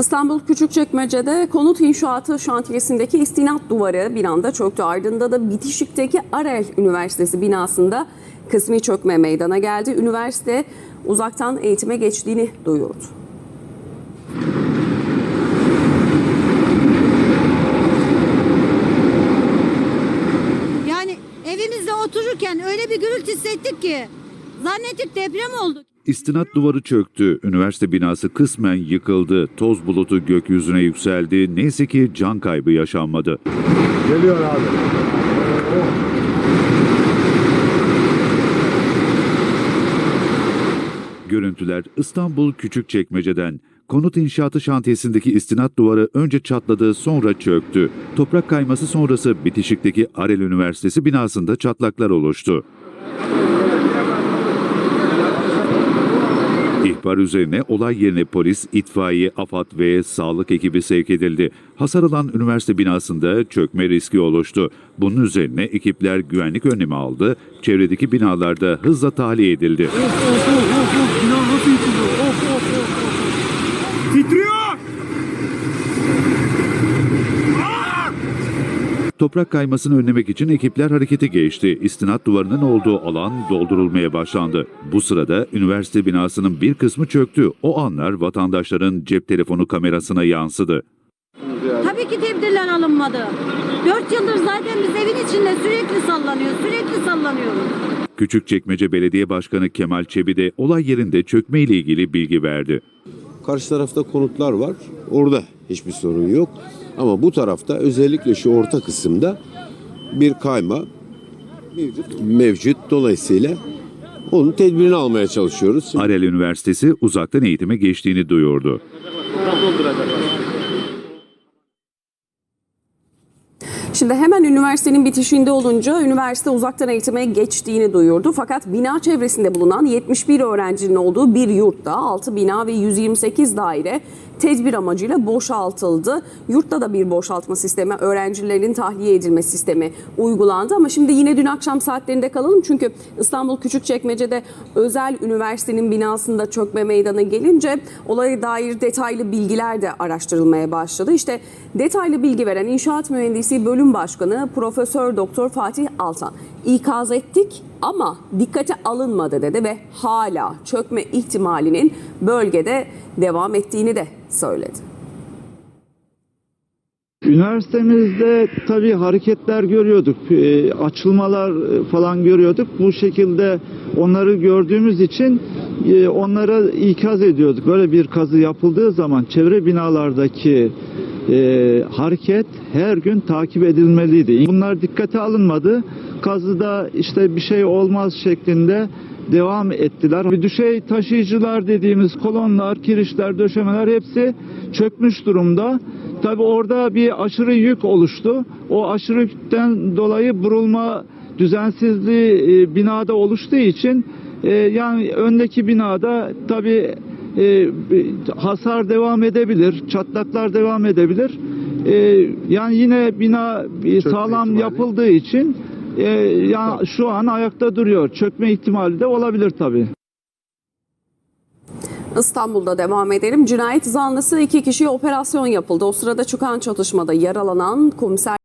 İstanbul Küçükçekmece'de konut inşaatı şantiyesindeki istinat duvarı bir anda çöktü. Ardında da Bitişik'teki Arel Üniversitesi binasında kısmi çökme meydana geldi. Üniversite uzaktan eğitime geçtiğini duyurdu. Yani evimizde otururken öyle bir gürültü hissettik ki zannettik deprem oldu. İstinat duvarı çöktü. Üniversite binası kısmen yıkıldı. Toz bulutu gökyüzüne yükseldi. Neyse ki can kaybı yaşanmadı. Geliyor abi. Görüntüler İstanbul Küçükçekmece'den. Konut inşaatı şantiyesindeki istinat duvarı önce çatladı sonra çöktü. Toprak kayması sonrası bitişikteki Arel Üniversitesi binasında çatlaklar oluştu. İhbar üzerine olay yerine polis, itfaiye, AFAD ve sağlık ekibi sevk edildi. Hasar alan üniversite binasında çökme riski oluştu. Bunun üzerine ekipler güvenlik önlemi aldı. Çevredeki binalarda hızla tahliye edildi. Toprak kaymasını önlemek için ekipler harekete geçti. İstinat duvarının olduğu alan doldurulmaya başlandı. Bu sırada üniversite binasının bir kısmı çöktü. O anlar vatandaşların cep telefonu kamerasına yansıdı. Tabii ki tedbirler alınmadı. Dört yıldır zaten biz evin içinde sürekli sallanıyor, sürekli sallanıyoruz. Küçükçekmece Belediye Başkanı Kemal Çebi de olay yerinde çökme ile ilgili bilgi verdi. Karşı tarafta konutlar var. Orada hiçbir sorun yok. Ama bu tarafta özellikle şu orta kısımda bir kayma mevcut. Dolayısıyla onun tedbirini almaya çalışıyoruz. Arel Üniversitesi uzaktan eğitime geçtiğini duyurdu. Şimdi hemen üniversitenin bitişinde olunca üniversite uzaktan eğitime geçtiğini duyurdu. Fakat bina çevresinde bulunan 71 öğrencinin olduğu bir yurtta 6 bina ve 128 daire tedbir amacıyla boşaltıldı. Yurtta da bir boşaltma sistemi, öğrencilerin tahliye edilme sistemi uygulandı. Ama şimdi yine dün akşam saatlerinde kalalım. Çünkü İstanbul Küçükçekmece'de özel üniversitenin binasında çökme meydana gelince olaya dair detaylı bilgiler de araştırılmaya başladı. İşte detaylı bilgi veren İnşaat Mühendisi Bölüm Başkanı Profesör Doktor Fatih Altan ikaz ettik ama dikkate alınmadı dedi ve hala çökme ihtimalinin bölgede devam ettiğini de söyledi. Üniversitemizde tabii hareketler görüyorduk, e, açılmalar e, falan görüyorduk. Bu şekilde onları gördüğümüz için e, onlara ikaz ediyorduk. Böyle bir kazı yapıldığı zaman çevre binalardaki hareket her gün takip edilmeliydi. Bunlar dikkate alınmadı. Kazıda işte bir şey olmaz şeklinde devam ettiler. Bir düşey taşıyıcılar dediğimiz kolonlar, kirişler, döşemeler hepsi çökmüş durumda. Tabi orada bir aşırı yük oluştu. O aşırı yükten dolayı burulma düzensizliği e, binada oluştuğu için e, yani öndeki binada tabi hasar devam edebilir, çatlaklar devam edebilir. E, yani yine bina e, sağlam ihtimali. yapıldığı için e, ya şu an ayakta duruyor. Çökme ihtimali de olabilir tabii. İstanbul'da devam edelim. Cinayet zanlısı iki kişiye operasyon yapıldı. O sırada çıkan çatışmada yaralanan komiser